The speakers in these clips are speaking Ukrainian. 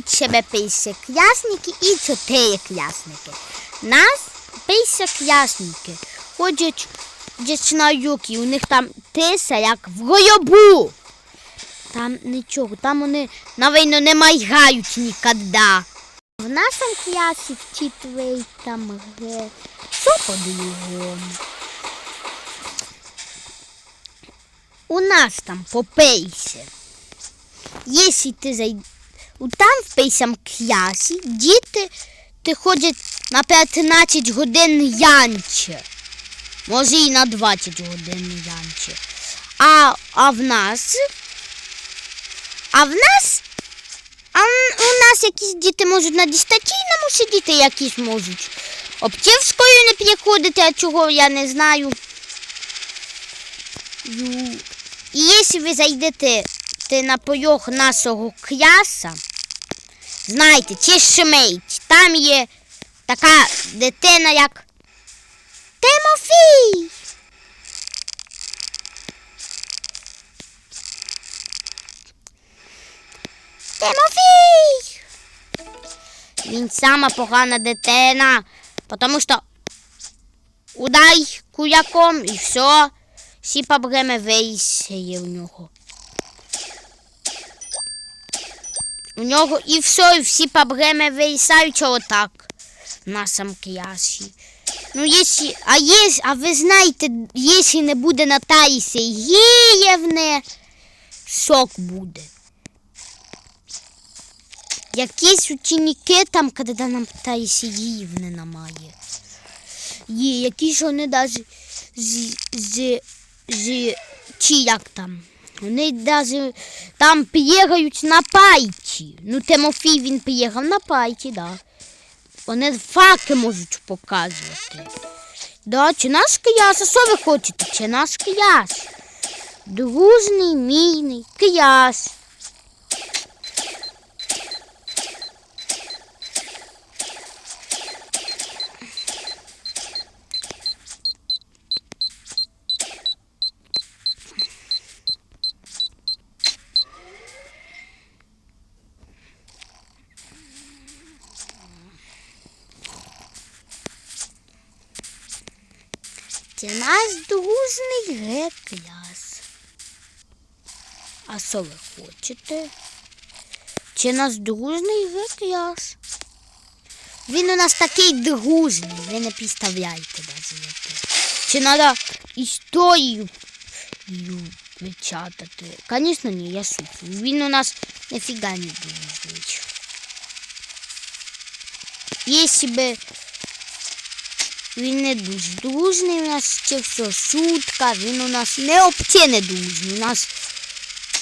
тут себе пейсеклясники і чотириклясники. Нас пейсеклясники ходять на юки, у них там тиса як в гойобу. Там нічого, там вони навійно не майгають ніколи. В нашому класі в четвертому Г. Що по-другому? У нас там по пейсі. Якщо ти зай... у там в пейсам класі діти ти ходять на 15 годин янче. Може і на 20 годин янче. А, а в нас. А в нас. А у нас якісь діти можуть на дистанційному сидіти, якісь можуть. Обчівською не приходити, а чого я не знаю. І якщо ви зайдете на пойох нашого кляса, знайте, чи там є така дитина, як Тимофій. Тимофій. Він сама погана дитина, тому що удай куляком і все, всі проблеми висіє у нього. У нього і все, і всі проблеми вирішаються отак на сам класі. Ну, якщо, а, є, а ви знаєте, якщо не буде Наталії Сергіївни, шок буде. Якісь ученики там, коли нам Наталії Сергіївни немає. Є, які ж вони навіть з, з, з, чи як там. Вони навіть там приїгають на пайці. Ну, Тимофій він поїхав на пайці, да. Вони факи можуть показувати. Да, чи наш кияс, а що ви хочете? Чи наш кияс? Дружний, мійний кияс. Це наш дружний гекляс. А що ви хочете? Чи наш дружний гекляс? Він у нас такий дружний, ви не підставляєте навіть яке. Чи треба історію печатати? Звісно, ні, я шучу. Він у нас нафіга не дружний. Якщо би він не дуже дружний, у нас це все шутка, він у нас не обте не дружний. У нас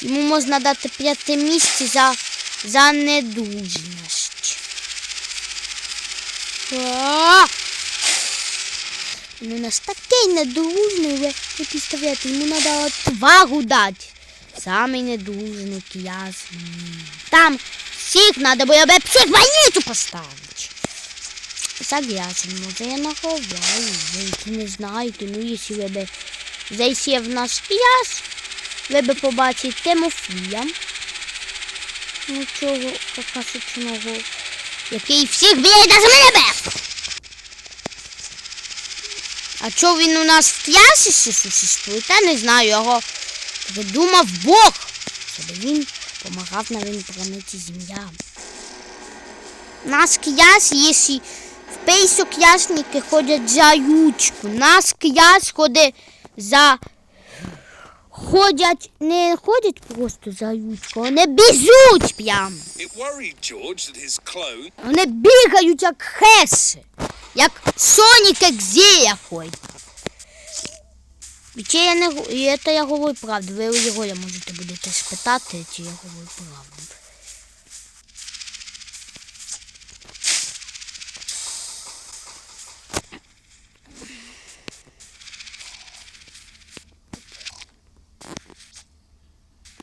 йому можна дати п'яте місце за, за недружність. А! Він у нас такий недружний, ви не представляєте, йому треба отвагу дати. Самий недружний кияс. Там всіх треба було би всіх в больницю поставити. Согласен, може я наховаю, ви не знаєте, ну якщо ви би зайшли в наш клас, ви би побачили Тимофія. Цього покасочного, який всіх б'є навіть мене бив. А чого він у нас в класі ще существує, та не знаю, його придумав Бог, щоб він допомагав на планеті Земля. Наш кияс, якщо в пейсу клясники ходять за ючку. Наш кияс ходить за. Ходять, не ходять просто за ючку, вони біжуть прям. It worried George that his clone Вони бігають як хеси, як Сонік Екзія ходить. І чи я не і це я говорю правду. Ви його можете будете спитати, чи я говорю правду.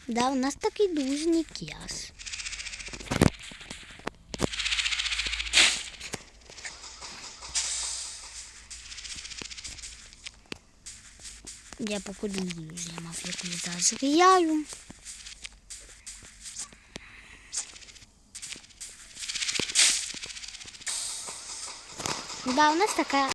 Да, у нас такий дуже нік'яс. Я покурюю, я мав якусь зазріяю. Да, у нас такая...